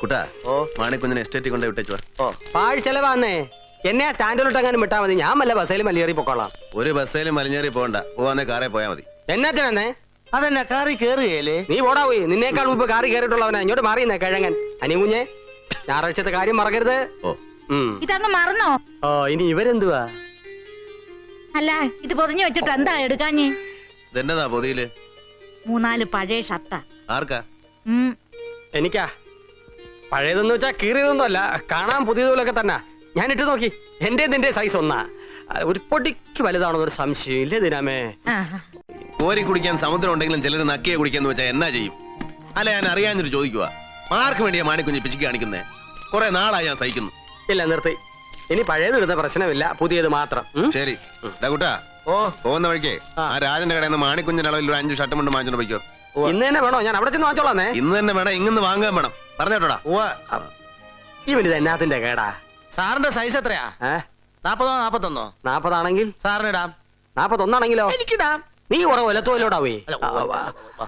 കുട്ടാ ഓ. മാണിക്കുഞ്ഞിനെ എസ്റ്റേറ്റിൽ കൊണ്ട് വിട്ടേച്ചു ഓ. പാഴ് ചെലവാന്നേ. എന്നെ ആ സ്റ്റാൻഡിലോട്ട് അങ്ങനെ വിട്ടാ മതി. ഞാൻ വല്ല ബസ്സേലും മലിയേറി പൊക്കോളാം. ഒരു ബസ്സേലും മലിഞ്ഞേറി പോകണ്ട. പോവാന്നേ കാറേ പോയാ മതി. എന്നാത്തിനെന്നേ അതെന്നെ കാറി കേറുകയല്ലേ? നീ പോടാ പോയി. നിന്നേക്കാൾ മുമ്പ് കാറി കയറിയിട്ടുള്ളവനാ ഇങ്ങോട്ട് മാറിയെന്നേ കിഴങ്ങൻ. അനി കുഞ്ഞെ ഞായറാഴ്ചത്തെ കാര്യം മറക്കരുത്. ഇതങ്ങ് മറന്നോ? ഓ ഇനി ഇവരെന്തുവാ? അല്ല ഇത് പൊതിഞ്ഞു വെച്ചിട്ട് എന്താ എടുക്കാഞ്ഞേ? ഇതെന്നതാ പൊതിയിൽ? മൂന്നാൽ പഴയ ഷർട്ടാ. ആർക്കാ. എനിക്കാ? പഴയതെന്ന് വെച്ചാൽ കീറിയതൊന്നും അല്ല കാണാൻ പുതിയതുപോലൊക്കെ തന്നെ. ഞാൻ ഇട്ട് നോക്കി. എന്റെ നിന്റെ സൈസ് ഒന്നാ. ഒരു പൊടിക്ക് വലുതാണോ ഒരു സംശയം ഇല്ലേ ദിനാമേ? ആഹാ. കോരി കുടിക്കാൻ സമുദ്രം ഉണ്ടെങ്കിലും ചിലർ നക്കിയെ കുടിക്കാന്ന് വെച്ചാൽ എന്നാ ചെയ്യും? അല്ല ഞാൻ അറിയാഞ്ഞിട്ട് ചോദിക്കുക ആർക്ക് വേണ്ടിയാ മാണിക്കുഞ്ഞ് പിച്ചിക്ക് കാണിക്കുന്നേ? കുറെ നാളായി ഞാൻ സഹിക്കുന്നു. ഇല്ല നിർത്തി. ഇനി പഴയത് ഇടുന്ന പ്രശ്നമില്ല. പുതിയത് മാത്രം. ശരി. ഡാ കുട്ടാ ഓ. പോകുന്ന വഴിക്കേ ആ. രാജന്റെ കടയിൽ നിന്ന് മാണിക്കുഞ്ഞിന്റെ അളവിൽ ഒരു അഞ്ച് ഷർട്ടും കൊണ്ട് വാങ്ങിച്ചോണ്ട് പോയിക്കോ. ഇന്ന് തന്നെ വേണോ? ഞാൻ അവിടെ ചെന്ന് വാങ്ങിച്ചോളാന്നേ. ഇന്ന് തന്നെ വേണം. ഇങ്ങനെ വാങ്ങാൻ വേണം. പറഞ്ഞോട്ടാ ഉവ്വ. ഇവന് എന്നാത്തിന്റെ കേടാ? സാറിന്റെ സൈസ് എത്രയാ? നാപ്പതോ നാപ്പത്തൊന്നോ? നാപ്പതാണെങ്കിൽ? സാറിന് ഇടാം നാപ്പത്തൊന്നാണെങ്കിലോ? എനിക്കിടാം. നീ കുറെ ഒലത്തോലോടാവേ